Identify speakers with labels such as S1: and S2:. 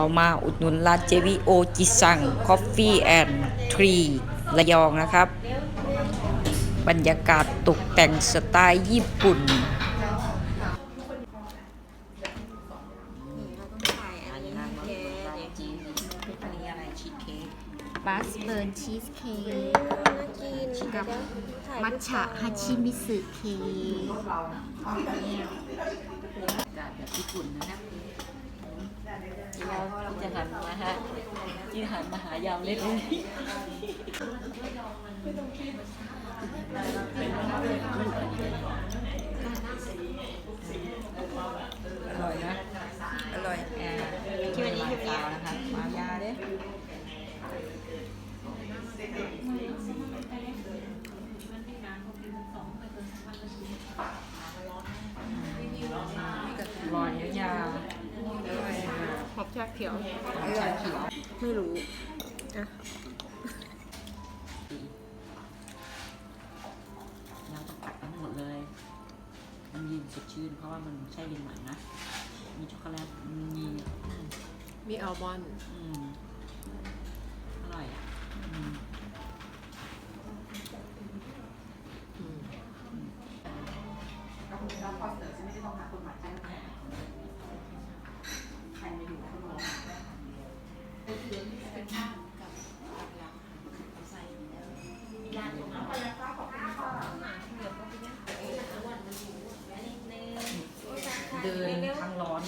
S1: เรามาอุดหนุนร้านเจวิโอจิซังคอฟฟี่แอนด์ทรีระยองนะครับ บรรยากาศตกแต่งสไตล์ญี่ปุ่น
S2: บัสเบิร์นชีสเค้ก
S3: กั
S2: บมัทฉะฮัชิมิสึเค้ก
S1: แบบญี่ปุ่นนะครับ เราที่จะหันมาฮะที่หันมาหายาวเล็กเลยอร่อยนะ อร่อยอ่าที่วันนี้คือมีนะคะมายาเด้อร่อยยาว
S3: หอมชาเขียว
S1: ชาเขียว
S3: ไม่รู้อะ
S1: เราต้องตัดทั้งหมดเลย มันยินสดชื่น เพราะว่ามันใช่เย็นใหม่นะ มีช็อกโกแลต มี
S3: มีอัลมอนด์
S1: อืมอร่อยอะอืมเดินทา เดินทางร้อน